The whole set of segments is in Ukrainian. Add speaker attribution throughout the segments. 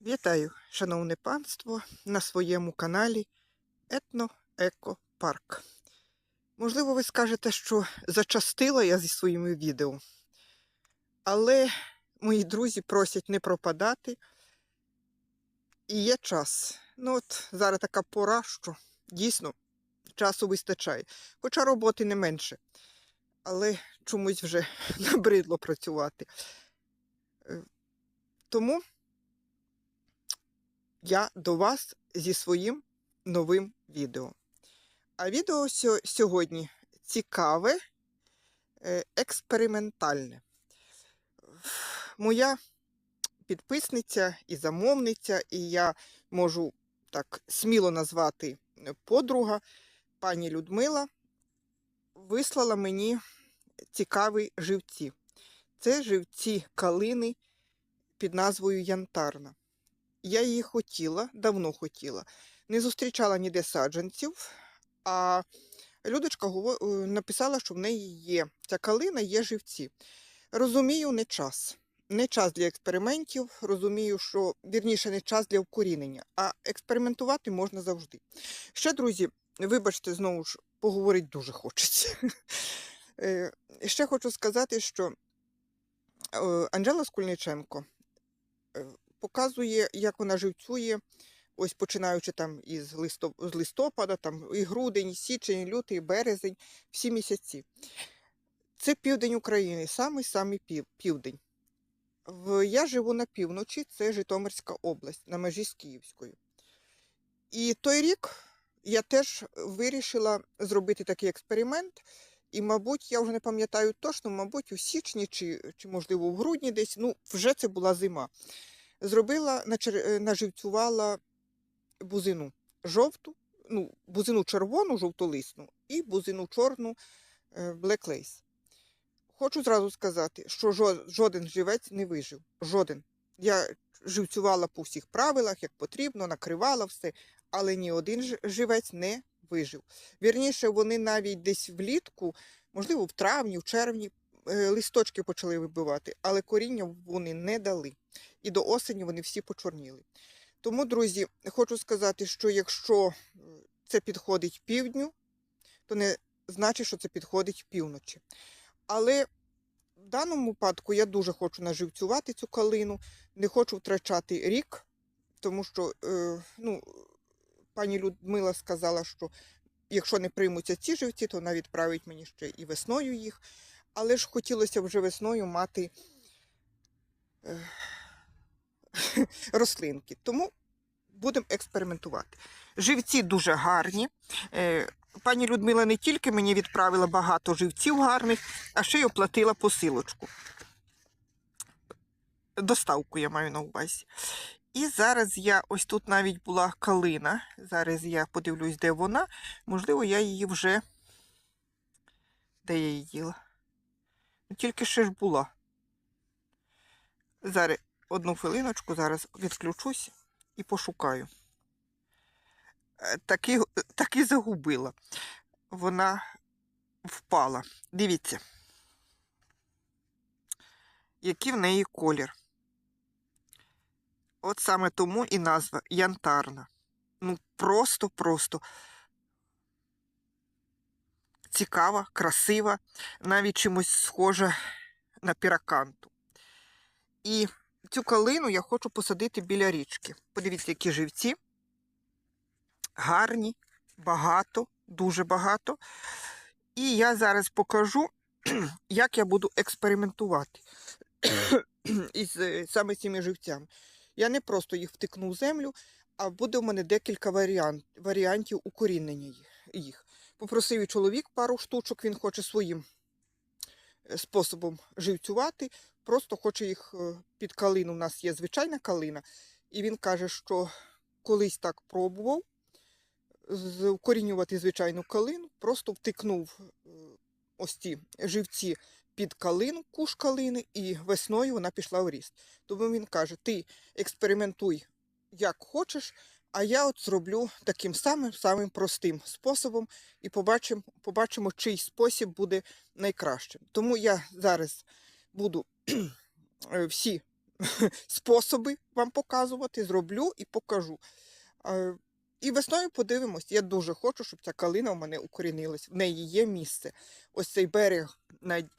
Speaker 1: Вітаю, шановне панство, на своєму каналі Етно-Еко-Парк. Можливо, ви скажете, що зачастила я зі своїми відео, але мої друзі просять не пропадати. І є час. Ну от зараз така пора, що дійсно часу вистачає. Хоча роботи не менше. Але чомусь вже набридло працювати. Е, Тому я до вас зі своїм новим відео. А відео сьогодні цікаве, е, експериментальне. Моя підписниця і замовниця, і я можу так сміло назвати е, подруга, пані Людмила, вислала мені цікаві живці. Це живці калини під назвою Янтарна. Я її хотіла, давно хотіла. Не зустрічала ніде саджанців, а Людочка е, написала, що в неї є ця калина, є живці. Розумію, не час. Не час для експериментів. Розумію, що вірніше не час для вкорінення, а експериментувати можна завжди. Ще, друзі, вибачте, знову ж поговорити дуже хочеться. Е, Ще хочу сказати, що е, Анжела Скульниченко показує, як вона живцює, ось починаючи там із листопада, там і грудень, і січень, і лютий, і березень, всі місяці. Це південь України, самий самий пів, південь. Я живу на півночі, це Житомирська область, на межі з Київською. І той рік я теж вирішила зробити такий експеримент. І, мабуть, я вже не пам'ятаю точно, мабуть, у січні чи, чи можливо, в грудні десь, ну, вже це була зима. Зробила, е, наживцювала бузину жовту, ну, бузину червону, жовтолисну, і бузину чорну е, Black Lace. Хочу зразу сказати, що жоден живець не вижив. Жоден. Я живцювала по всіх правилах, як потрібно, накривала все, але ні один живець не вижив. Вірніше, вони навіть десь влітку, можливо, в травні, в червні, е, листочки почали вибивати, але коріння вони не дали. І до осені вони всі почорніли. Тому, друзі, хочу сказати, що якщо е, це підходить півдню, то не значить, що це підходить півночі. Але в даному випадку я дуже хочу наживцювати цю калину, не хочу втрачати рік, тому що е, ну, пані Людмила сказала, що якщо не приймуться ці живці, то вона відправить мені ще і весною їх. Але ж хотілося вже весною мати е, рослинки. Тому будемо експериментувати. Живці дуже гарні. Е, Пані Людмила не тільки мені відправила багато живців гарних, а ще й оплатила посилочку. Доставку я маю на увазі. І зараз я ось тут навіть була калина. Зараз я подивлюсь, де вона. Можливо, я її вже. Де я її діла? Ну, Тільки ще ж була. Зараз одну хвилиночку, зараз відключусь і пошукаю. Е, Таки, таки загубила. Вона впала. Дивіться, який в неї колір. От саме тому і назва янтарна. Ну, просто-просто цікава, красива, навіть чимось схожа на піраканту. І цю калину я хочу посадити біля річки. Подивіться, які живці. Гарні, багато, дуже багато. І я зараз покажу, як я буду експериментувати із е, саме цими живцями. Я не просто їх втикну в землю, а буде в мене декілька варіант, варіантів укорінення їх-. Попросив і чоловік пару штучок, він хоче своїм способом живцювати, просто хоче їх е, під калину. У нас є звичайна калина, і він каже, що колись так пробував укорінювати звичайну калину, просто втикнув е, ось ці живці під калину, куш калини, і весною вона пішла в ріст. Тому він каже: ти експериментуй як хочеш, а я от зроблю таким самим самим простим способом і побачимо, побачимо, чий спосіб буде найкращим. Тому я зараз буду е, всі способи вам показувати, зроблю і покажу. Е, І весною подивимось. Я дуже хочу, щоб ця калина в мене укорінилась. В неї є місце. Ось цей берег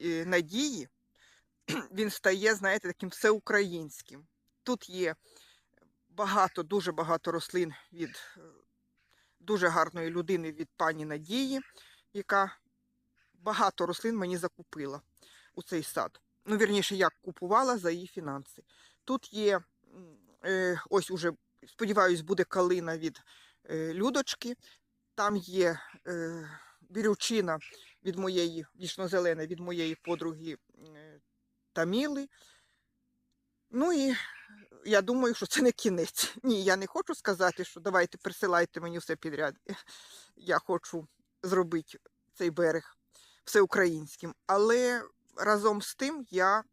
Speaker 1: е, надії, він стає, знаєте, таким всеукраїнським. Тут є багато, дуже багато рослин від е, дуже гарної людини від пані Надії, яка багато рослин мені закупила у цей сад. Ну, вірніше, як купувала за її фінанси. Тут є, е, ось уже, сподіваюсь, буде калина від е, Людочки. Там є бірючина від моєї, вічно-зелена від моєї подруги Таміли. Ну і я думаю, що це не кінець. Ні, я не хочу сказати, що давайте присилайте мені все підряд. Я хочу зробити цей берег всеукраїнським. Але разом з тим я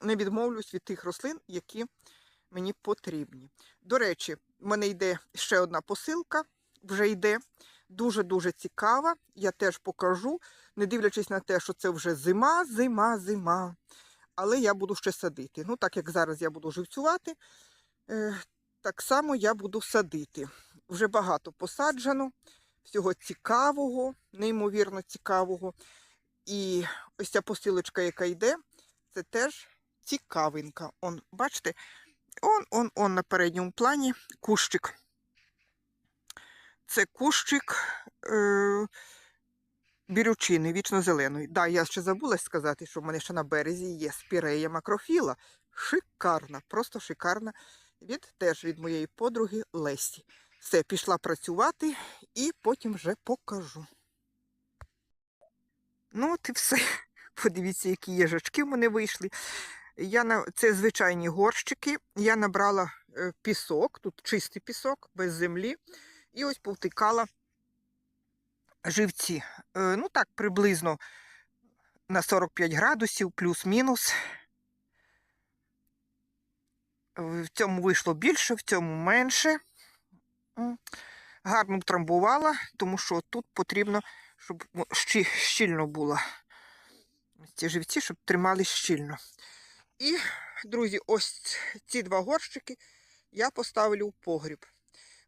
Speaker 1: не відмовлюсь від тих рослин, які мені потрібні. До речі, в мене йде ще одна посилка, вже йде. Дуже-дуже цікава. Я теж покажу, не дивлячись на те, що це вже зима, зима, зима. Але я буду ще садити. Ну, так як зараз я буду живцювати, е, так само я буду садити. Вже багато посаджено, всього цікавого, неймовірно цікавого. І ось ця посилочка, яка йде, це теж цікавинка. Он, бачите, он, он, он на передньому плані кущик. Це кущик е, бірючини вічно-зеленої. Да, я ще забула сказати, що в мене ще на березі є спірея макрофіла. Шикарна, просто шикарна. Від, теж від моєї подруги Лесі. Все, пішла працювати і потім вже покажу. Ну, от і все. Подивіться, які їжачки в мене вийшли. Я на... Це звичайні горщики. Я набрала е, пісок, тут чистий пісок, без землі. І ось повтикала живці. Е, Ну так, приблизно на 45 градусів, плюс-мінус. В цьому вийшло більше, в цьому менше. Гарно втрамбувала, тому що тут потрібно, щоб щільно було. Ці живці, щоб тримались щільно. І, друзі, ось ці два горщики я поставлю в погріб.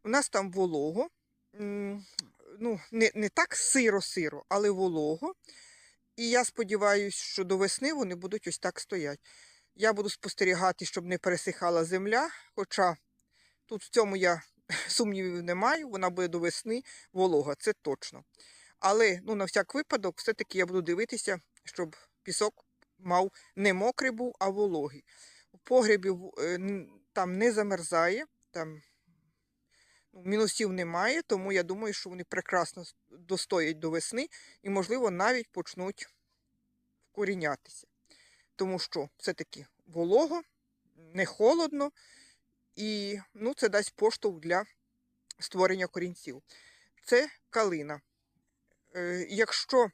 Speaker 1: У нас там волого. Ну, не, не так сиро-сиро, але волого. І я сподіваюся, що до весни вони будуть ось так стояти. Я буду спостерігати, щоб не пересихала земля, хоча тут в цьому я сумнівів не маю, вона буде до весни волога, це точно. Але ну, на всяк випадок, все-таки я буду дивитися, щоб пісок мав не мокрий був, а вологий. У погребі е, там не замерзає, там мінусів немає, тому я думаю, що вони прекрасно достоять до весни і, можливо, навіть почнуть вкорінятися. Тому що все-таки волого, не холодно, і ну, це дасть поштовх для створення корінців. Це калина. Е, якщо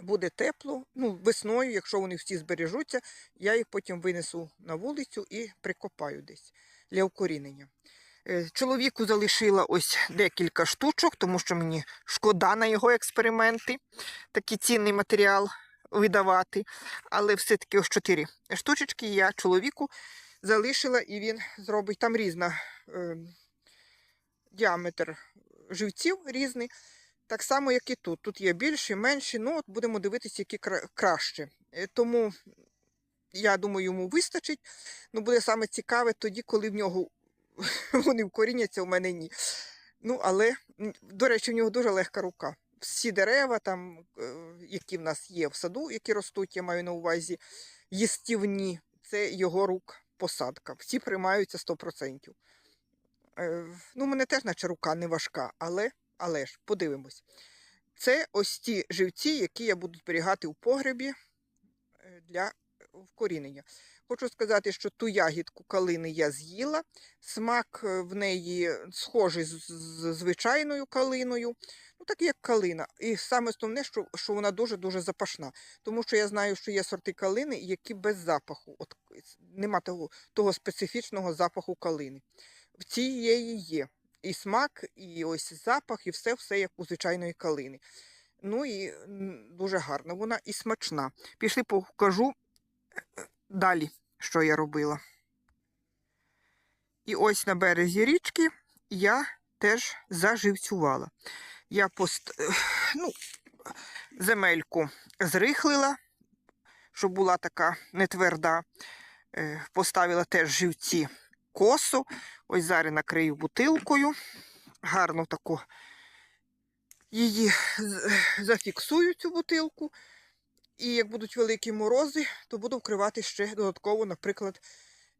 Speaker 1: буде тепло, ну, весною, якщо вони всі збережуться, я їх потім винесу на вулицю і прикопаю десь для укорінення. Е, Чоловіку залишила ось декілька штучок, тому що мені шкода на його експерименти, такий цінний матеріал видавати. Але все-таки ось чотири штучечки я чоловіку залишила, і він зробить там різна е, діаметр живців різний. Так само, як і тут. Тут є більші, менші. Ну, от будемо дивитися, які краще. Е, Тому я думаю, йому вистачить. Ну, буде саме цікаве тоді, коли в нього вони вкоріняться, у мене ні. Ну, але, до речі, в нього дуже легка рука. Всі дерева, там, е, які в нас є в саду, які ростуть, я маю на увазі, їстівні, це його рук посадка. Всі приймаються 100%. Е, Ну, мене теж, наче рука не важка, але, але ж, подивимось. Це ось ті живці, які я буду зберігати у погребі е, для вкорінення. Хочу сказати, що ту ягідку калини я з'їла. Смак е, в неї схожий з, звичайною калиною, ну так як калина. І саме основне, що, що вона дуже-дуже запашна. Тому що я знаю, що є сорти калини, які без запаху. От, нема того, того специфічного запаху калини. В цієї є і смак, і ось запах, і все-все як у звичайної калини. Ну і дуже гарна вона і смачна. Пішли покажу далі. що я робила. І ось на березі річки я теж заживцювала. Я пост... ну, земельку зрихлила, щоб була така нетверда. Е, Поставила теж живці косу. Ось зараз накрию бутилкою. Гарно таку її зафіксую цю бутилку. І як будуть великі морози, то буду вкривати ще додатково, наприклад,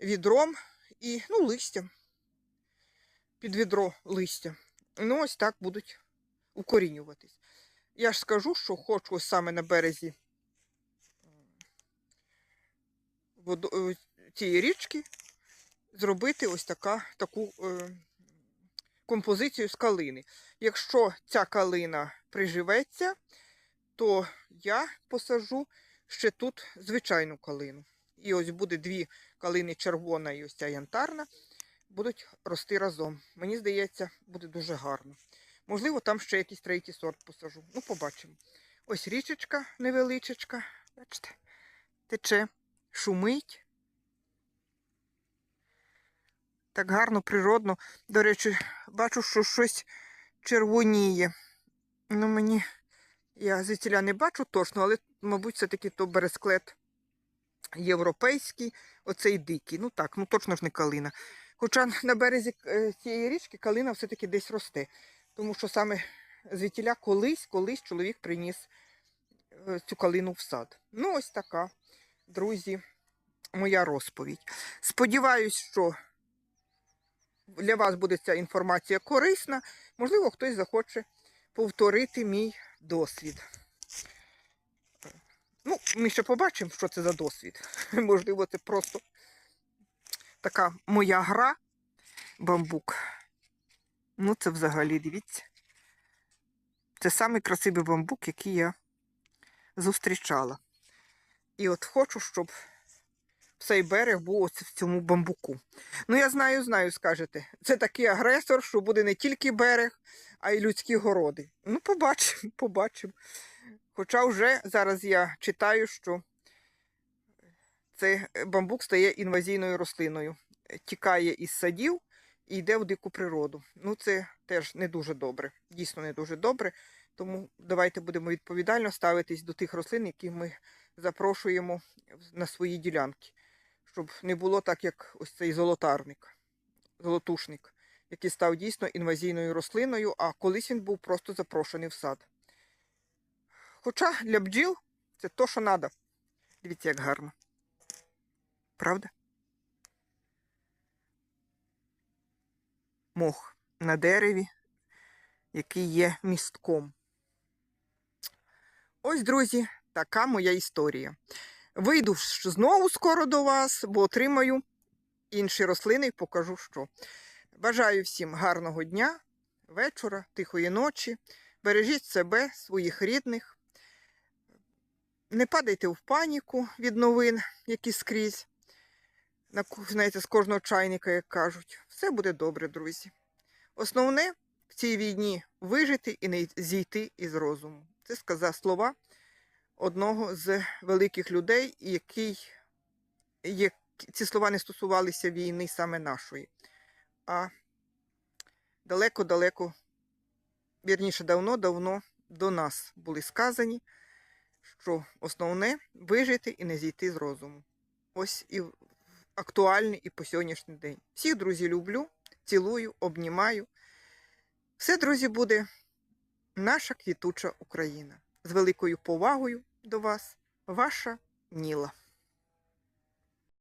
Speaker 1: відром і ну, листям. Під відро листя. Ну, ось так будуть укорінюватись. Я ж скажу, що хочу саме на березі е, цієї річки зробити ось така, таку е, композицію з калини. Якщо ця калина приживеться, то я посажу ще тут звичайну калину. І ось буде дві калини червона і ось ця янтарна, будуть рости разом. Мені здається, буде дуже гарно. Можливо, там ще якийсь третій сорт посажу. Ну, побачимо. Ось річечка невеличечка. Бачите, тече, шумить. Так гарно, природно. До речі, бачу, що щось червоніє. Ну, мені я звідсіля не бачу точно, але, мабуть, все-таки то бересклет європейський, оцей дикий. Ну так, ну точно ж не калина. Хоча на березі е, цієї річки калина все-таки десь росте. Тому що саме звідтіля колись, колись чоловік приніс е, цю калину в сад. Ну, ось така, друзі, моя розповідь. Сподіваюсь, що для вас буде ця інформація корисна. Можливо, хтось захоче повторити мій досвід. Ну, ми ще побачимо, що це за досвід. Можливо, це просто така моя гра бамбук. Ну, це взагалі, дивіться. Це самий красивий бамбук, який я зустрічала. І от хочу, щоб цей берег був ось в цьому бамбуку. Ну, я знаю, знаю, скажете. Це такий агресор, що буде не тільки берег, а й людські городи. Ну, побачимо, побачимо. Хоча вже зараз я читаю, що цей бамбук стає інвазійною рослиною. Тікає із садів і йде в дику природу. Ну, це теж не дуже добре. Дійсно не дуже добре. Тому давайте будемо відповідально ставитись до тих рослин, які ми запрошуємо на свої ділянки. Щоб не було так, як ось цей золотарник, золотушник, який став дійсно інвазійною рослиною, а колись він був просто запрошений в сад. Хоча для бджіл це то, що треба. Дивіться, як гарно. Правда? Мох на дереві, який є містком. Ось, друзі, така моя історія. Вийду знову скоро до вас, бо отримаю інші рослини і покажу, що. Бажаю всім гарного дня, вечора, тихої ночі. Бережіть себе, своїх рідних. Не падайте в паніку від новин, які скрізь. Знаєте, з кожного чайника, як кажуть. Все буде добре, друзі. Основне в цій війні вижити і не зійти із розуму. Це сказав слова одного з великих людей, який, як, ці слова не стосувалися війни саме нашої, а далеко-далеко, вірніше, давно-давно до нас були сказані, що основне вижити і не зійти з розуму. Ось і актуальний і по сьогоднішній день. Всіх, друзі, люблю, цілую, обнімаю. Все, друзі, буде наша квітуча Україна. З великою повагою до вас, ваша Ніла.